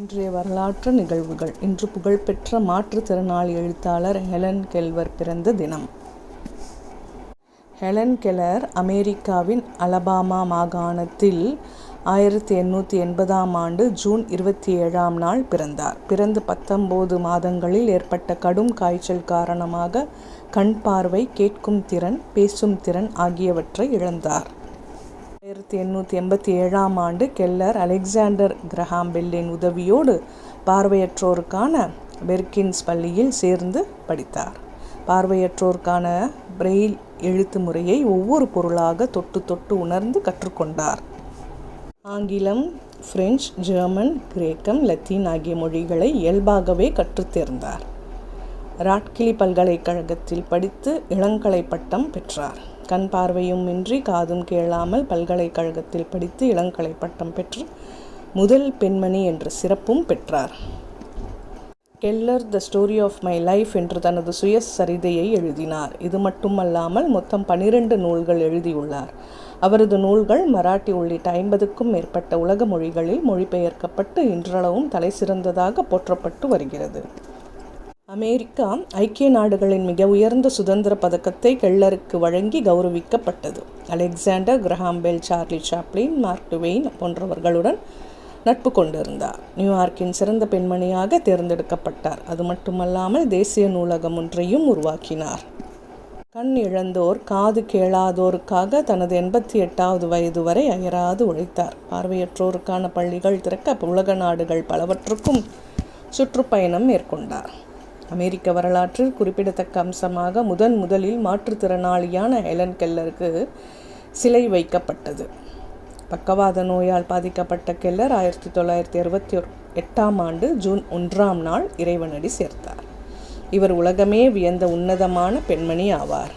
இன்றைய வரலாற்று நிகழ்வுகள். இன்று புகழ்பெற்ற மாற்றுத்திறனாளி எழுத்தாளர் ஹெலன் கெல்வர் பிறந்த தினம். ஹெலன் கெலர் அமெரிக்காவின் அலபாமா மாகாணத்தில் ஆயிரத்தி எண்ணூற்றி எண்பதாம் ஆண்டு ஜூன் இருபத்தி ஏழாம் நாள் பிறந்தார். பிறந்து பத்தொம்போது மாதங்களில் ஏற்பட்ட கடும் காய்ச்சல் காரணமாக கண் பார்வை கேட்கும் திறன் பேசும் திறன் ஆகியவற்றை இழந்தார். ஆயிரத்தி எண்ணூற்றி எண்பத்தி ஏழாம் ஆண்டு கெல்லர் அலெக்சாண்டர் கிரஹாம் பெல்லின் உதவியோடு பார்வையற்றோருக்கான பெர்கின்ஸ் பள்ளியில் சேர்ந்து படித்தார். பார்வையற்றோருக்கான பிரெயில் எழுத்து முறையை ஒவ்வொரு பொருளாக தொட்டு தொட்டு உணர்ந்து கற்றுக்கொண்டார். ஆங்கிலம் பிரெஞ்சு ஜெர்மன் கிரேக்கம் லத்தீன் ஆகிய மொழிகளை இயல்பாகவே கற்றுத்தேர்ந்தார் ராட்கிலி பல்கலைக்கழகத்தில் படித்து இளங்கலை பட்டம் பெற்றார். கண் பார்வையும் இன்றி காதும் கேளாமல் பல்கலைக்கழகத்தில் படித்து இளங்கலை பட்டம் பெற்று முதல் பெண்மணி என்ற சிறப்பும் பெற்றார். Keller the story of my life என்று தனது சுயசரிதையை எழுதினார். இது மட்டுமல்லாமல் மொத்தம் பனிரெண்டு நூல்கள் எழுதியுள்ளார். அவரது நூல்கள் மராட்டி உள்ளிட்ட ஐம்பதுக்கும் மேற்பட்ட உலக மொழிகளில் மொழிபெயர்க்கப்பட்டு இன்றளவும் தலைசிறந்ததாக போற்றப்பட்டு வருகிறது. அமெரிக்கா ஐக்கிய நாடுகளின் மிக உயர்ந்த சுதந்திர பதக்கத்தை கெல்லருக்கு வழங்கி கௌரவிக்கப்பட்டது. Alexander Graham Bell Charlie Chaplin Mark Twain போன்றவர்களுடன் நட்பு கொண்டிருந்தார். நியூயார்க்கின் சிறந்த பெண்மணியாக தேர்ந்தெடுக்கப்பட்டார். அது மட்டுமல்லாமல் தேசிய நூலகம் ஒன்றையும் உருவாக்கினார். கண் இழந்தோர் காது கேளாதோருக்காக தனது எண்பத்தி எட்டாவது வயது வரை அயராது உழைத்தார். பார்வையற்றோருக்கான பள்ளிகள் திறக்க உலக நாடுகள் பலவற்றுக்கும் சுற்றுப்பயணம் மேற்கொண்டார். அமெரிக்க வரலாற்றில் குறிப்பிடத்தக்க அம்சமாக முதன் முதலில் மாற்றுத்திறனாளியான ஹெலன் கெல்லருக்கு சிலை வைக்கப்பட்டது. பக்கவாத நோயால் பாதிக்கப்பட்ட கெல்லர் ஆயிரத்தி தொள்ளாயிரத்தி அறுபத்தி எட்டாம் ஆண்டு ஜூன் ஒன்றாம் நாள் இறைவனடி சேர்த்தார். இவர் உலகமே வியந்த உன்னதமான பெண்மணி ஆவார்.